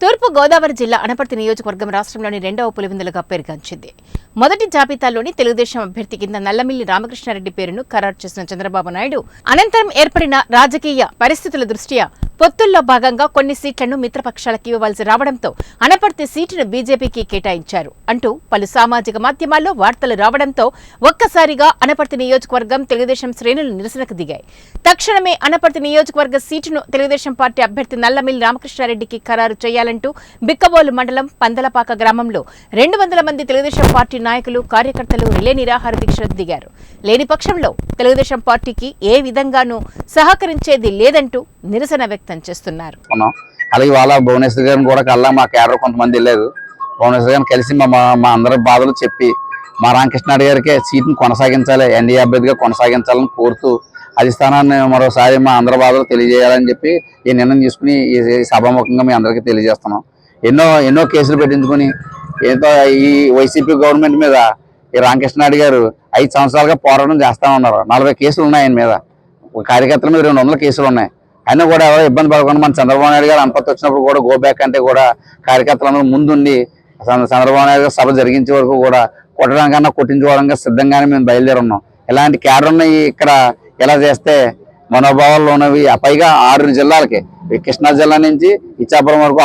తూర్పు గోదావరి జిల్లా అనపర్తి నియోజకవర్గం రాష్ట్రంలోని రెండవ పులివిందులుగా పేరుగాంచింది మొదటి జాబితాలోని తెలుగుదేశం అభ్యర్థి కింద నల్లమిల్లి రామకృష్ణారెడ్డి పేరును ఖరారు చేసిన చంద్రబాబు నాయుడు అనంతరం ఏర్పడిన రాజకీయ పరిస్థితుల దృష్ట్యా పొత్తుల్లో భాగంగా కొన్ని సీట్లను మిత్రపక్షాలకు ఇవ్వవలసి రావడంతో అనపర్తి సీటును బీజేపీకి కేటాయించారు. అంటూ పలు సామాజిక మాధ్యమాల్లో వార్తలు రావడంతో ఒక్కసారిగా అనపర్తి నియోజకవర్గం తెలుగుదేశం శ్రేణులు నిరసనకు దిగాయి. తక్షణమే అనపర్తి నియోజకవర్గ సీటును తెలుగుదేశం పార్టీ అభ్యర్థి నల్లమిల్లి రామకృష్ణారెడ్డికి ఖరారు చేయాలంటూ బిక్కబోలు మండలం పందలపాక గ్రామంలో రెండు వందల మంది తెలుగుదేశం పార్టీ నాయకులు కార్యకర్తలు రిలే నిరాహార దీక్షలకు దిగారు. లేని పక్షంలో తెలుగుదేశం పార్టీకి ఏ విధంగానూ సహకరించేది లేదంటూ నిరసన వ్యక్తం చేస్తున్నారు. అలాగే వాళ్ళ భువనేశ్వర్ గారిని కూడా కల్లా మా కేడర్ కొంతమంది వెళ్ళారు. భువనేశ్వర్ గారిని కలిసి మా మా- అందరి బాధలు చెప్పి మా రామకృష్ణారెడ్డి గారికి సీట్ని కొనసాగించాలి ఎన్డీఏ అభ్యర్థిగా కొనసాగించాలని కోరుతూ అధిష్టానాన్ని మరోసారి మా అందరి బాధలు తెలియజేయాలని చెప్పి ఈ నిర్ణయం తీసుకుని ఈ సభాముఖంగా మీ అందరికీ తెలియజేస్తున్నాం. ఎన్నో ఎన్నో కేసులు పెట్టించుకొని ఏదో ఈ వైసీపీ గవర్నమెంట్ మీద ఈ రామకృష్ణారెడ్డి గారు ఐదు సంవత్సరాలుగా పోరాటం చేస్తా ఉన్నారు. నలభై కేసులు ఉన్నాయి ఆయన మీద. కార్యకర్తల మీద రెండు వందల కేసులు ఉన్నాయి. అయినా కూడా ఎవరో ఇబ్బంది పడకుండా మన చంద్రబాబు నాయుడు గారు అంపత్తి వచ్చినప్పుడు కూడా గో బ్యాక్ అంటే కూడా కార్యకర్తలందరూ ముందుండి చంద్రబాబు నాయుడు గారు సభ జరిగించే వరకు కూడా కొట్టడానికన్నా కొట్టించుకోవడానికి సిద్ధంగానే మేము బయలుదేరున్నాం. ఇలాంటి క్యాడర్ ఉన్నాయి ఇక్కడ ఎలా చేస్తే మనోభావాల్లో ఉన్నవి ఆ పైగా ఆరు జిల్లాలకి కృష్ణా జిల్లా నుంచి ఇచ్చాపురం వరకు